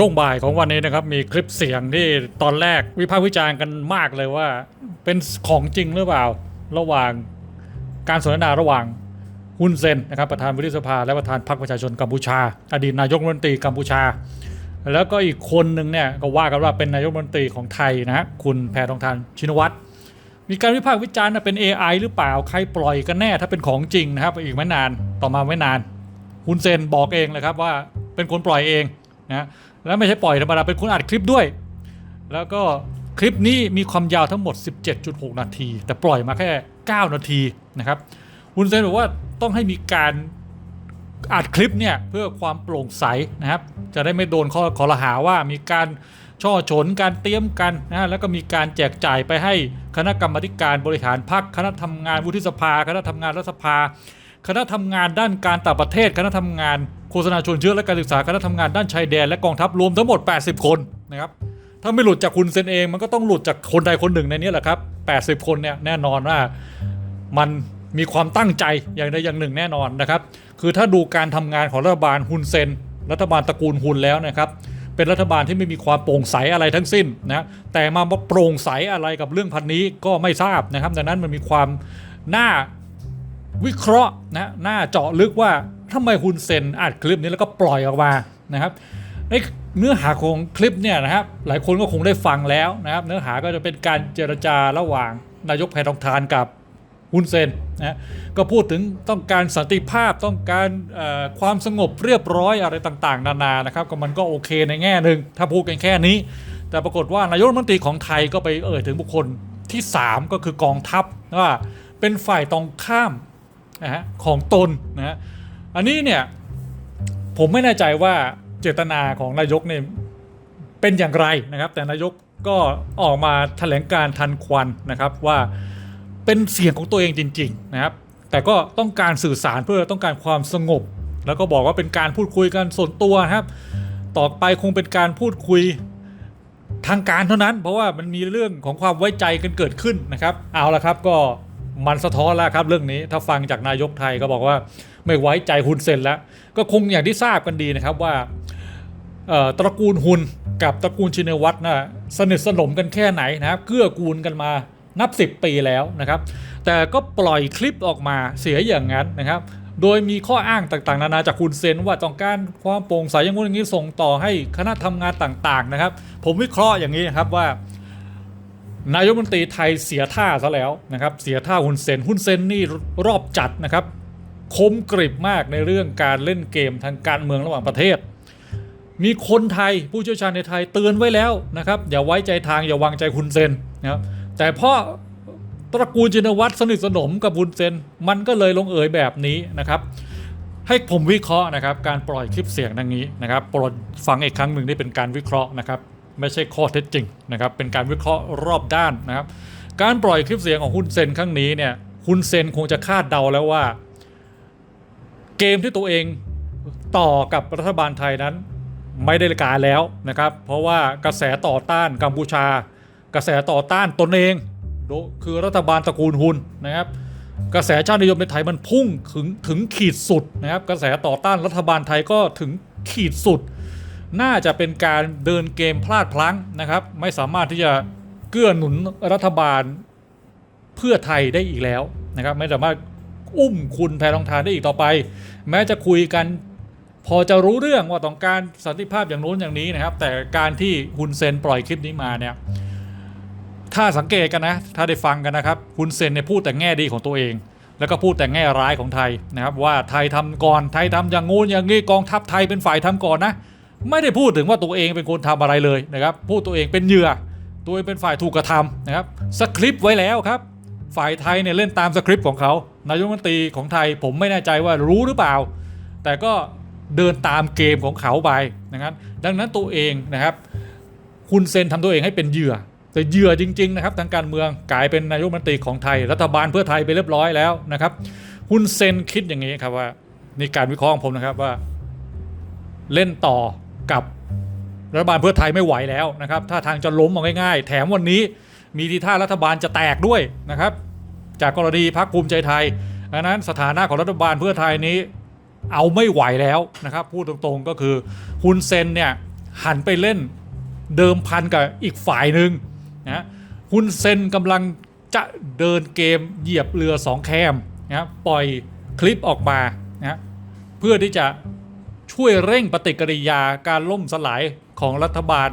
ช่วงบ่ายของวันนี้นะครับ มีคลิปเสียงที่ตอนแรกวิพากษ์วิจารณ์กันมากเลยว่า เป็นของจริงหรือเปล่า ระหว่างการสนทนาระหว่างฮุนเซนนะครับประธานวุฒิสภา และประธานพรรคประชาชนกัมพูชา อดีตนายกรัฐมนตรีกัมพูชา แล้วก็อีกคนหนึ่งเนี่ยก็ว่ากันว่าเป็นนายกรัฐมนตรีของไทยนะคุณแพทองทานชินวัตรมีการวิพากษ์วิจารณ์เป็น AI หรือเปล่าใครปล่อยกันแน่ถ้าเป็นของจริงนะครับอีกไม่นานต่อมาไม่นานฮุนเซนบอกเองเลยครับว่าเป็นคนปล่อยเองนะ แล้วไม่ใช่ปล่อยธรรมดาเป็นคนอัดคลิปด้วย แล้วก็คลิปนี้มีความยาวทั้งหมด 17.6 นาที แต่ปล่อยมาแค่ 9 นาทีนะครับฮุนเซนบอกว่าต้องให้มีการอัดคลิปเนี่ยเพื่อความโปร่งใสนะครับ จะได้ไม่โดนข้อขอรหาว่ามีการช่อฉนการเตรียมกันนะแล้วก็มีการแจกจ่ายไปให้คณะกรรมการบริหารพรรคคณะทำงานวุฒิสภา คณะทำงานรัฐสภา คณะทำงานด้านการต่างประเทศ คณะทำงานโฆษณาชวนเชื้อและการศึกษาคณะทำงานด้านชายแดนและกองทัพรวมทั้งหมด 80 คนนะครับถ้าไม่หลุดจากคุณเซนเอง มันก็ต้องหลุดจากคนใดคนหนึ่งในนี้แหละครับ 80 คนเนี่ยแน่นอนว่ามันมีความตั้งใจอย่างใดอย่างหนึ่งแน่นอนนะครับ คือถ้าดูการทำงานของรัฐบาลฮุนเซน รัฐบาลตระกูลฮุนแล้วนะครับเป็นรัฐบาลที่ไม่มีความโปร่งใสอะไรทั้งสิ้นนะแต่มาโปร่งใสอะไรกับเรื่องพันนี้ก็ไม่ทราบนะครับ ดังนั้นมันมีความน่า วิเคราะห์นะหน่าเจาะลึกว่าทำไมฮุนเซนอัดคลิปนี้แล้วก็ปล่อยออกมานะครับในเนื้อหาของคลิปเนี่ยนะครับหลายคนก็คงได้ฟังแล้วนะครับ เนื้อหาก็จะเป็นการเจรจาระหว่างนายกแพทองทานกับฮุนเซนนะก็พูดถึงต้องการสันติภาพต้องการความสงบเรียบร้อยอะไรต่างๆ นานานะครับ ก็มันก็โอเคในแง่หนึ่งถ้าพูดกันแค่นี้ แต่ปรากฏว่านายกรัฐมนตรีของไทยก็ไปเอ่ยถึงบุคคลที่ 3 ก็คือกองทัพว่าเป็นฝ่ายตรงข้าม นะฮะของตนนะฮะอันนี้เนี่ยผมไม่แน่ใจว่าเจตนาของนายกเนี่ยเป็นอย่างไรนะครับ แต่นายกก็ออกมาแถลงการทันควันนะครับว่าเป็นเสียงของตัวเองจริง ๆ นะครับ แต่ก็ต้องการสื่อสารเพื่อต้องการความสงบ แล้วก็บอกว่าเป็นการพูดคุยกันส่วนตัวครับ ต่อไปคงเป็นการพูดคุยทางการเท่านั้น เพราะว่ามันมีเรื่องของความไว้ใจกันเกิดขึ้นนะครับ เอาละครับก็ มันสะท้อนแล้วครับเรื่องนี้ถ้าฟังจากนายกไทยก็บอกว่าไม่ไว้ใจฮุนเซนแล้ว ก็คงอย่างที่ทราบกันดีนะครับว่าตระกูลฮุนกับตระกูลชินวัตรนะสนิทสนมกันแค่ไหนนะครับเกื้อกูลกันมานับ 10 ปีแล้วนะครับ แต่ก็ปล่อยคลิปออกมาเสียอย่างนั้นนะครับ โดยมีข้ออ้างต่างๆ นานาจากคุณเซนว่าต้องการความโปร่งใสอย่างงู้นอย่างนี้ส่งต่อให้คณะทำงานต่างๆนะครับ ผมวิเคราะห์อย่างนี้นะครับว่า นายกมนตรีไทยเสียท่าซะแล้วนะครับ เสียท่าฮุนเซนฮุนเซนนี่รอบจัดนะครับ คมกริบมากในเรื่องการเล่นเกมทางการเมืองระหว่างประเทศ มีคนไทยผู้เชี่ยวชาญในไทยเตือนไว้แล้วนะครับ อย่าไว้ใจทางอย่าวางใจฮุนเซนนะครับแต่พราะตระกูลจินวัตรสนิทสนมกับฮุนเซนมันก็เลยลงเอยแบบนี้นะครับ ให้ผมวิเคราะห์นะครับ การปล่อยคลิปเสียงดังนี้นะครับโปรดฟังอีกครั้งหนึ่งนี่เป็นการวิเคราะห์นะครับ ไม่ใช่ข้อเท็จจริงนะครับเป็นการวิเคราะห์รอบด้านนะครับการปล่อยคลิปเสียงของฮุนเซนครั้งนี้เนี่ยฮุนเซนคงจะคาดเดาแล้วว่า เกมที่ตัวเองต่อกับรัฐบาลไทยนั้นไม่ได้การแล้วนะครับ เพราะว่ากระแสต่อต้านกัมพูชา กระแสต่อต้านตนเองโดคือรัฐบาลตระกูลฮุนนะครับ กระแสชาตินิยมในไทยมันพุ่งถึงถึงขีดสุดนะครับ กระแสต่อต้านรัฐบาลไทยก็ถึงขีดสุด น่าจะเป็นการเดินเกมพลาดพลั้งนะครับ ไม่สามารถที่จะเกื้อหนุนรัฐบาลเพื่อไทยได้อีกแล้วนะครับ ไม่สามารถอุ้มคุณแพรทองทานได้อีกต่อไป แม้จะคุยกันพอจะรู้เรื่องว่าต้องการสันติภาพอย่างโน้นอย่างนี้นะครับ แต่การที่ฮุนเซนปล่อยคลิปนี้มาเนี่ยถ้าสังเกตกันนะ ถ้าได้ฟังกันนะครับฮุนเซนเนี่ยพูดแต่แง่ดีของตัวเอง แล้วก็พูดแต่แง่ร้ายของไทยนะครับ ว่าไทยทำก่อนไทยทำอย่างงู้นอย่างนี้กองทัพไทยเป็นฝ่ายทำก่อนนะ ไม่ได้พูดถึงว่าตัวเองเป็นคนทำอะไรเลยนะครับ พูดตัวเองเป็นเหยื่อ ตัวเองเป็นฝ่ายถูกกระทำนะครับ สคริปต์ไว้แล้วครับ ฝ่ายไทยเนี่ยเล่นตามสคริปต์ของเขา นายกรัฐมนตรีของไทยผมไม่แน่ใจว่ารู้หรือเปล่า แต่ก็เดินตามเกมของเขาไปนะครับ ดังนั้นตัวเองนะครับ คุณเซนทำตัวเองให้เป็นเหยื่อ แต่เหยื่อจริง ๆ นะครับ ทางการเมืองกลายเป็นนายกรัฐมนตรีของไทย รัฐบาลเพื่อไทยไปเรียบร้อยแล้วนะครับ คุณเซนคิดอย่างนี้ครับว่าในการวิเคราะห์ของผมนะครับว่า เล่นต่อ กับรัฐบาลเพื่อไทยไม่ไหวแล้วนะครับถ้าทางจะล้มเอาง่ายๆ แถมวันนี้มีทีท่ารัฐบาลจะแตกด้วยนะครับ จากกรณีพักภูมิใจไทยดังนั้นสถานะของรัฐบาลเพื่อไทยนี้เอาไม่ไหวแล้วนะครับ พูดตรงๆก็คือฮุนเซนเนี่ยหันไปเล่นเดิมพันกับอีกฝ่ายหนึ่งนะฮุนเซนกำลังจะเดินเกมเหยียบเรือสองแคมนะปล่อยคลิปออกมานะเพื่อที่จะ ช่วยเร่งปฏิกิริยาการล่มสลายของรัฐบาล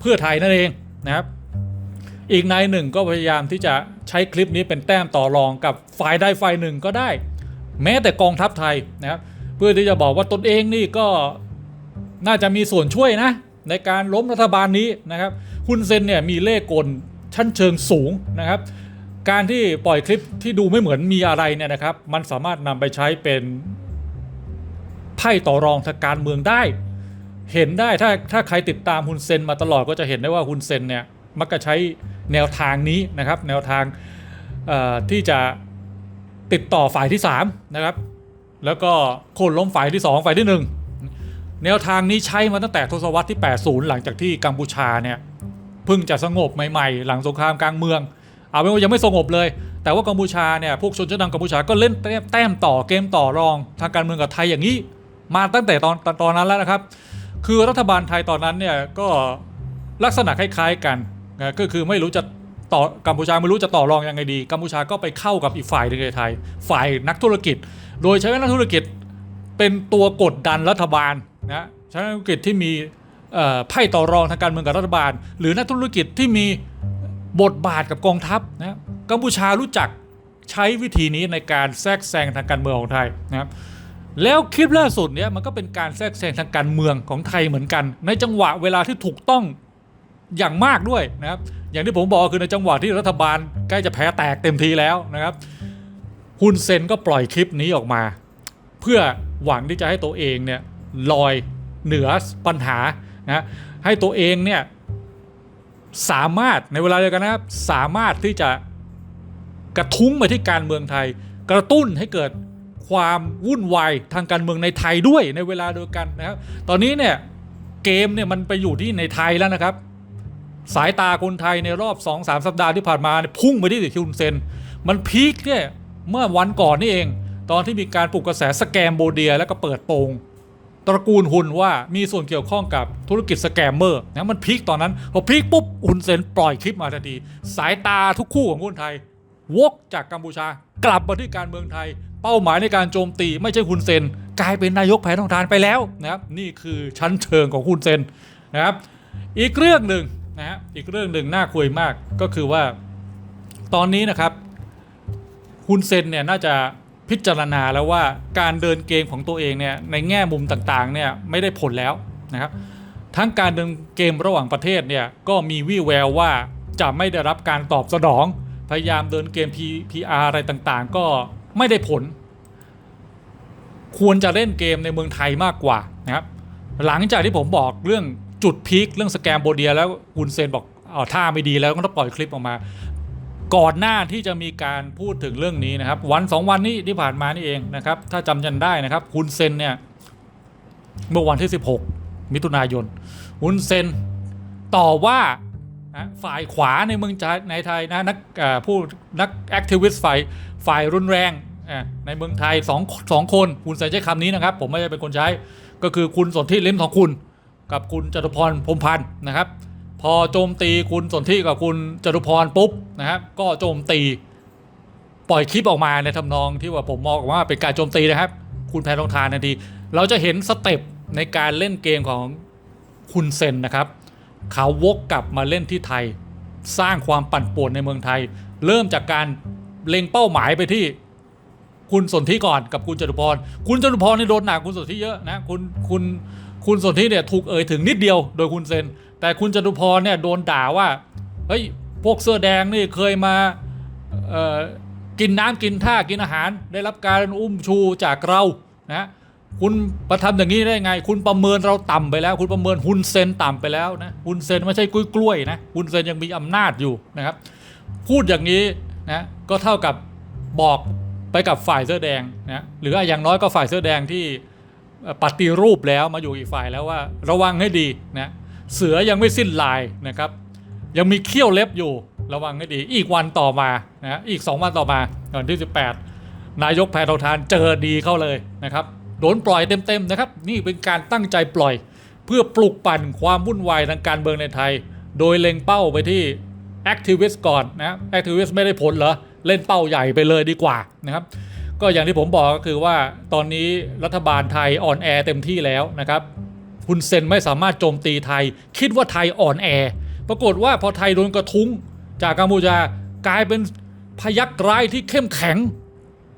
เพื่อไทยนั่นเองนะครับ อีกนายหนึ่งก็พยายามที่จะใช้คลิปนี้เป็นแต้มต่อรองกับฝ่ายใดฝ่ายหนึ่งก็ได้ แม้แต่กองทัพไทยนะครับเพื่อที่จะบอกว่าตนเองนี่ก็น่าจะมีส่วนช่วยนะ ในการล้มรัฐบาลนี้นะครับฮุนเซนเนี่ยมีเล่กลชั้นเชิงสูงนะครับ การที่ปล่อยคลิปที่ดูไม่เหมือนมีอะไรเนี่ยนะครับ มันสามารถนำไปใช้เป็น ไพ่ต่อรองทางการเมืองได้ เห็นได้ถ้าถ้าใครติดตามฮุนเซนมาตลอดก็จะเห็นได้ว่าฮุนเซนเนี่ยมักจะใช้แนวทางนี้นะครับ แนวทางที่จะติดต่อฝ่ายที่3นะครับแล้วก็โค่นล้มฝ่ายที่ 2 ฝ่ายที่ 1 แนวทางนี้ใช้มาตั้งแต่ทศวรรษที่ 80 หลังจากที่กัมพูชาเนี่ยเพิ่งจะสงบใหม่ๆ หลังสงครามกลางเมือง เอาเป็นว่ายังไม่สงบเลย แต่ว่ากัมพูชาเนี่ยพวกชนชั้นนำกัมพูชาก็เล่นแต้มแต้มต่อเกมต่อรองทางการเมืองกับไทยอย่างนี้ มาตั้งแต่ตอนตอนตอนนั้นแล้วนะครับ คือรัฐบาลไทยตอนนั้นเนี่ยก็ลักษณะคล้ายๆกันนะก็คือไม่รู้จะต่อกัมพูชาไม่รู้จะต่อรองยังไงดีกัมพูชาก็ไปเข้ากับอีกฝ่ายหนึ่งในไทย ฝ่ายนักธุรกิจ โดยใช้นักธุรกิจเป็นตัวกดดันรัฐบาลนะใช้นักธุรกิจที่มีไพ่ต่อรองทางการเมืองกับรัฐบาล หรือนักธุรกิจที่มีบทบาทกับกองทัพนะกัมพูชารู้จักใช้วิธีนี้ในการแทรกแซงทางการเมืองของไทยนะครับ แล้วคลิปล่าสุดเนี่ยมันก็เป็นการแทรกแซงทางการเมืองของไทยเหมือนกัน ในจังหวะเวลาที่ถูกต้องอย่างมากด้วยนะครับ อย่างที่ผมบอกคือในจังหวะที่รัฐบาลใกล้จะแพ้แตกเต็มทีแล้วนะครับฮุนเซนก็ปล่อยคลิปนี้ออกมา เพื่อหวังที่จะให้ตัวเองเนี่ยลอยเหนือปัญหานะให้ตัวเองเนี่ยสามารถในเวลาเดียวกันนะครับสามารถที่จะกระทุ้งไปที่การเมืองไทย กระตุ้นให้เกิด ความวุ่นวายทางการเมืองในไทยด้วยในเวลาเดียวกันนะครับ ตอนนี้เนี่ยเกมเนี่ยมันไปอยู่ที่ในไทยแล้วนะครับ สายตาคนไทยในรอบ 2-3สสัปดาห์ที่ผ่านมาเนี่ยพุ่งไปที่คิวเซน มันพีคเนี่ยเมื่อวันก่อนนี่เอง ตอนที่มีการปลุกกระแสสแกมโบเดียแล้วก็เปิดโปงตระกูลหุนว่ามีส่วนเกี่ยวข้องกับธุรกิจสแกมเมอร์นะมันพีคตอนนั้นพอพีคปุ๊บหุนเซนปล่อยคลิปมาทันที สายตาทุกคู่ของคนไทย วกจากกัมพูชากลับมาที่การเมืองไทย เป้าหมายในการโจมตีไม่ใช่คุณเซน กลายเป็นนายกแผนทองทานไปแล้วนะครับนี่คือชั้นเชิงของคุณเซนนะครับอีกเรื่องหนึ่งนะฮะอีกเรื่องหนึ่งน่าคุยมากก็คือว่าตอนนี้นะครับคุณเซนเนี่ยน่าจะพิจารณาแล้วว่าการเดินเกมของตัวเองเนี่ยในแง่มุมต่างๆเนี่ยไม่ได้ผลแล้วนะครับทั้งการเดินเกมระหว่างประเทศเนี่ยก็มีวี่แววว่าจะไม่ได้รับการตอบสนอง พยายามเดินเกม P- PR อะไรต่างๆ ก็ ไม่ได้ผล ควรจะเล่นเกมในเมืองไทยมากกว่านะครับ หลังจากที่ผมบอกเรื่องจุดพีคเรื่องสแกมโบเดีย แล้วคุณเซนบอกเอท่าไม่ดีแล้วก็ต้องปล่อยคลิปออกมา ก่อนหน้าที่จะมีการพูดถึงเรื่องนี้นะครับ วันสองวันนี้ที่ผ่านมานี่เองนะครับ ถ้าจำกันได้นะครับคุณเซนเนี่ยเมื่อวันที่ 16 มิถุนายนคุณเซนต่อว่าฝ่ายขวาในเมืองไทยในไทยนะนักผู้นักแอคทิวิสต์ฝ่าย ฝ่ายรุนแรงในเมืองไทยสองสองคนคุณเซนใช้คำนี้นะครับ ผมไม่ได้เป็นคนใช้ ก็คือคุณสนธิลิ้มทองคุณ กับคุณจตุพรพรมพันธ์นะครับ พอโจมตีคุณสนธิกับคุณจตุพรปุ๊บนะครับก็โจมตีปล่อยคลิปออกมาในทำนองที่ว่าผมมองว่าเป็นการโจมตีนะครับ คุณแพทองทานทันที เราจะเห็นสเต็ปในการเล่นเกมของคุณเซนนะครับ เขาวกกลับมาเล่นที่ไทย สร้างความปั่นป่วนในเมืองไทย เริ่มจากการ เล็งเป้าหมายไปที่คุณสนธิก่อนกับคุณจตุพร คุณจตุพรนี่โดนหนักคุณสนธิเยอะนะคุณคุณคุณสนธิเนี่ยถูกเอ่ยถึงนิดเดียวโดยคุณเซน แต่คุณจตุพรเนี่ยโดนด่าว่าเฮ้ยพวกเสื้อแดงนี่เคยมาเอ่อกินน้ำกินท่ากินอาหาร ได้รับการอุ้มชูจากเรานะคุณประทำอย่างนี้ได้ไง คุณประเมินเราต่ำไปแล้ว คุณประเมินฮุนเซนต่ำไปแล้วนะฮุนเซนไม่ใช่กล้วยๆนะฮุนเซนยังมีอำนาจอยู่นะครับ พูดอย่างนี้ นะก็เท่ากับบอกไปกับฝ่ายเสื้อแดงนะหรืออย่างน้อยก็ฝ่ายเสื้อแดงที่ปฏิรูปแล้วมาอยู่อีกฝ่ายแล้วว่า ระวังให้ดีนะเสือยังไม่สิ้นลายนะครับ ยังมีเขี้ยวเล็บอยู่ระวังให้ดี อีกวันต่อมานะอีก 2 วันต่อมาวันที่ 18 นายกแพทองทานเจอดีเข้าเลยนะครับโดนปล่อยเต็มๆนะครับ นี่เป็นการตั้งใจปล่อย เพื่อปลุกปั่นความวุ่นวายทางการเมืองในไทย โดยเล็งเป้าไปที่ แอคทิวิสต์ก่อนนะแอคทิวิสต์ไม่ได้ผลเหรอ เล่นเป้าใหญ่ไปเลยดีกว่านะครับ ก็อย่างที่ผมบอกก็คือว่าตอนนี้รัฐบาลไทยอ่อนแอเต็มที่แล้วนะครับฮุนเซนไม่สามารถโจมตีไทย คิดว่าไทยอ่อนแอ ปรากฏว่าพอไทยโดนกระทุ้ง จากกัมพูชากลายเป็นพยักร้ายที่เข้มแข็ง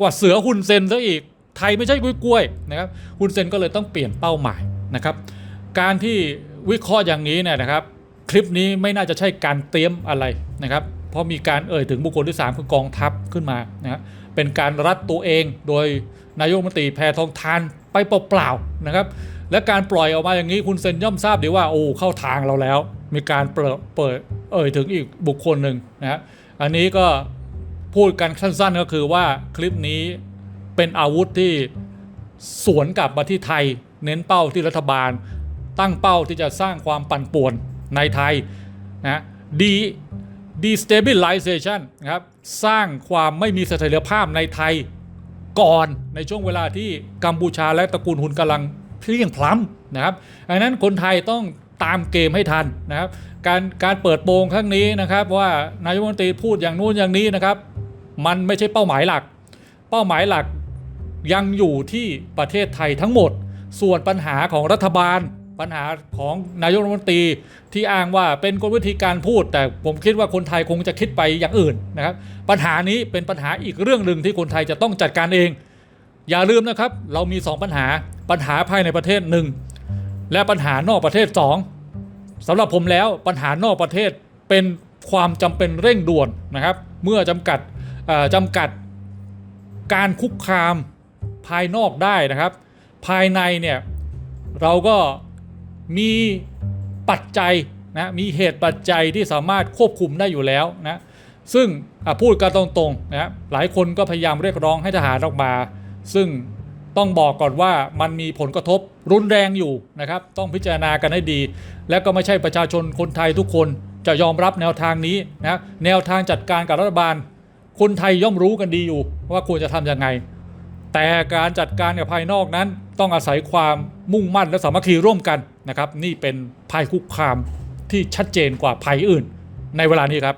กว่าเสือฮุนเซนซะอีก ไทยไม่ใช่กล้วยๆนะครับฮุนเซนก็เลยต้องเปลี่ยนเป้าหมายนะครับ การที่วิเคราะห์อย่างนี้เนี่ยนะครับ คลิปนี้ไม่น่าจะใช่การเตรียมอะไรนะครับ เพราะมีการเอ่ยถึงบุคคลที่ 3 คือกองทัพขึ้นมานะครับเป็นการรัดตัวเองโดยนายกมนตรีแพทองทานไปเปล่าๆนะครับ และการปล่อยออกมาอย่างนี้คุณเซนย่อมทราบดีว่าโอ้เข้าทางเราแล้ว มีการเปิดเปิดเอ่ยถึงอีกบุคคลหนึ่งนะครับอันนี้ก็พูดกันสั้นๆก็คือว่าคลิปนี้เป็นอาวุธที่สวนกลับมาที่ไทย เน้นเป้าที่รัฐบาล ตั้งเป้าที่จะสร้างความปั่นป่วน ในไทยนะดี destabilization นครับสร้างความไม่มีเสถียรภาพในไทยก่อนในช่วงเวลาที่กัมพูชาและตระกูลหุนกำลังเพลียงพล้ำนะครับดังนั้นคนไทยต้องตามเกมให้ทันนะครับ การการเปิดโปงครั้งนี้นะครับว่านายกรัฐมนตรีพูดอย่างนู้นอย่างนี้นะครับ มันไม่ใช่เป้าหมายหลัก เป้าหมายหลักยังอยู่ที่ประเทศไทยทั้งหมด ส่วนปัญหาของรัฐบาล ปัญหาของนายกรัฐมนตรีที่อ้างว่าเป็นกลวิธีการพูด แต่ผมคิดว่าคนไทยคงจะคิดไปอย่างอื่นนะครับ ปัญหานี้เป็นปัญหาอีกเรื่องหนึ่งที่คนไทยจะต้องจัดการเอง อย่าลืมนะครับ เรามี 2 ปัญหาปัญหาภายในประเทศหนึ่งและปัญหานอกประเทศ 2สำหรับผมแล้วปัญหานอกประเทศเป็นความจำเป็นเร่งด่วนนะครับ เมื่อจำกัดเอ่อจำกัดการคุกคามภายนอกได้นะครับ ภายในเนี่ยเราก็ มีปัจจัยนะมีเหตุปัจจัยที่สามารถควบคุมได้อยู่แล้วนะซึ่งพูดกันตรงๆนะหลายคนก็พยายามเรียกร้องให้ทหารออกมา ซึ่งต้องบอกก่อนว่ามันมีผลกระทบรุนแรงอยู่นะครับ ต้องพิจารณากันให้ดี และก็ไม่ใช่ประชาชนคนไทยทุกคนจะยอมรับแนวทางนี้นะแนวทางจัดการกับรัฐบาล คนไทยย่อมรู้กันดีอยู่ว่าควรจะทำยังไง แต่การจัดการกับภายนอกนั้นต้องอาศัยความ มุ่งมั่นและสามัคคีร่วมกันนะครับ นี่เป็นภัยคุกคามที่ชัดเจนกว่าภัยอื่นในเวลานี้ครับ